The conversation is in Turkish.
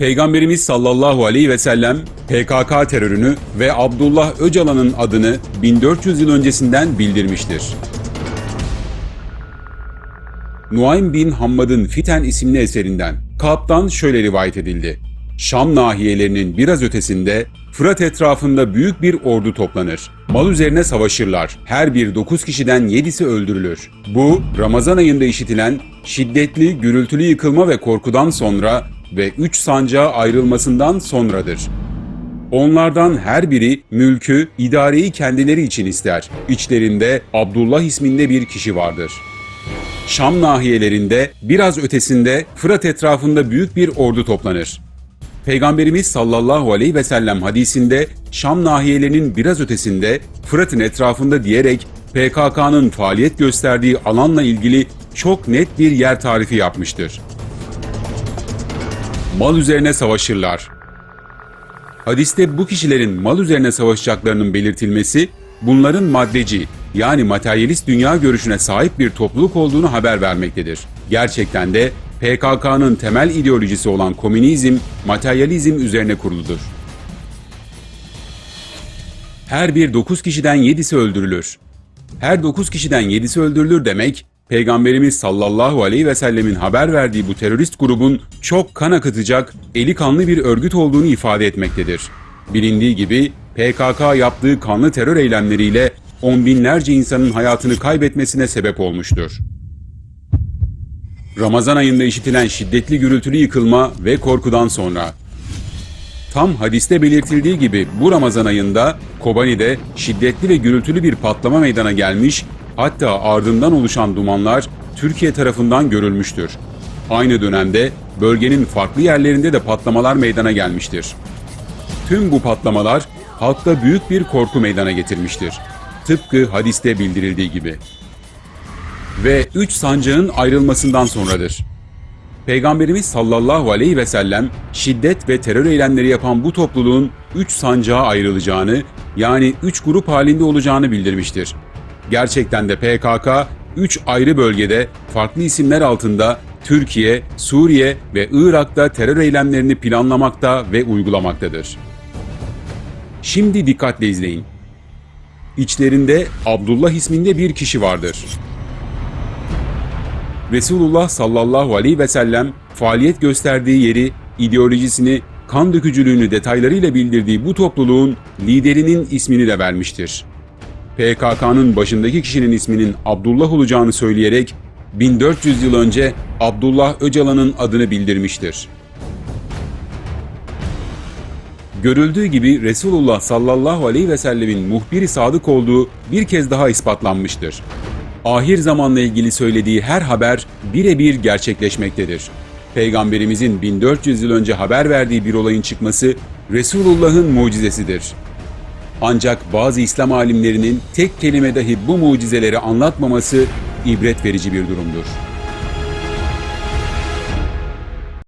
Peygamberimiz sallallahu aleyhi ve sellem PKK terörünü ve Abdullah Öcalan'ın adını 1400 yıl öncesinden bildirmiştir. Nuaym bin Hammad'ın Fiten isimli eserinden Kaab'dan şöyle rivayet edildi. Şam nahiyelerinin biraz ötesinde Fırat etrafında büyük bir ordu toplanır. Mal üzerine savaşırlar. Her bir 9 kişiden 7'si öldürülür. Bu Ramazan ayında işitilen şiddetli, gürültülü yıkılma ve korkudan sonra ve üç sancağa ayrılmasından sonradır. Onlardan her biri mülkü, idareyi kendileri için ister. İçlerinde Abdullah isminde bir kişi vardır. Şam nahiyelerinde biraz ötesinde Fırat etrafında büyük bir ordu toplanır. Peygamberimiz sallallahu aleyhi ve sellem hadisinde Şam nahiyelerinin biraz ötesinde Fırat'ın etrafında diyerek PKK'nın faaliyet gösterdiği alanla ilgili çok net bir yer tarifi yapmıştır. Mal üzerine savaşırlar. Hadiste bu kişilerin mal üzerine savaşacaklarının belirtilmesi, bunların maddeci yani materyalist dünya görüşüne sahip bir topluluk olduğunu haber vermektedir. Gerçekten de PKK'nın temel ideolojisi olan komünizm, materyalizm üzerine kuruludur. Her bir 9 kişiden 7'si öldürülür. Her 9 kişiden 7'si öldürülür demek, Peygamberimiz sallallahu aleyhi ve sellemin haber verdiği bu terörist grubun çok kan akıtacak, eli kanlı bir örgüt olduğunu ifade etmektedir. Bilindiği gibi PKK yaptığı kanlı terör eylemleriyle on binlerce insanın hayatını kaybetmesine sebep olmuştur. Ramazan ayında işitilen şiddetli gürültülü yıkılma ve korkudan sonra Tam hadiste belirtildiği gibi bu Ramazan ayında Kobani'de şiddetli ve gürültülü bir patlama meydana gelmiş, hatta ardından oluşan dumanlar Türkiye tarafından görülmüştür. Aynı dönemde bölgenin farklı yerlerinde de patlamalar meydana gelmiştir. Tüm bu patlamalar halkta büyük bir korku meydana getirmiştir. Tıpkı hadiste bildirildiği gibi. Ve üç sancağın ayrılmasından sonradır. Peygamberimiz sallallahu aleyhi ve sellem şiddet ve terör eylemleri yapan bu topluluğun üç sancağa ayrılacağını yani üç grup halinde olacağını bildirmiştir. Gerçekten de PKK üç ayrı bölgede farklı isimler altında Türkiye, Suriye ve Irak'ta terör eylemlerini planlamakta ve uygulamaktadır. Şimdi dikkatle izleyin. İçlerinde Abdullah isminde bir kişi vardır. Resulullah sallallahu aleyhi ve sellem faaliyet gösterdiği yeri, ideolojisini, kan dökücülüğünü detaylarıyla bildirdiği bu topluluğun liderinin ismini de vermiştir. PKK'nın başındaki kişinin isminin Abdullah olacağını söyleyerek 1400 yıl önce Abdullah Öcalan'ın adını bildirmiştir. Görüldüğü gibi Resulullah sallallahu aleyhi ve sellemin muhbiri sadık olduğu bir kez daha ispatlanmıştır ahir zamanla ilgili söylediği her haber birebir gerçekleşmektedir. Peygamberimizin 1400 yıl önce haber verdiği bir olayın çıkması Resulullah'ın mucizesidir. Ancak bazı İslam alimlerinin tek kelime dahi bu mucizeleri anlatmaması ibret verici bir durumdur.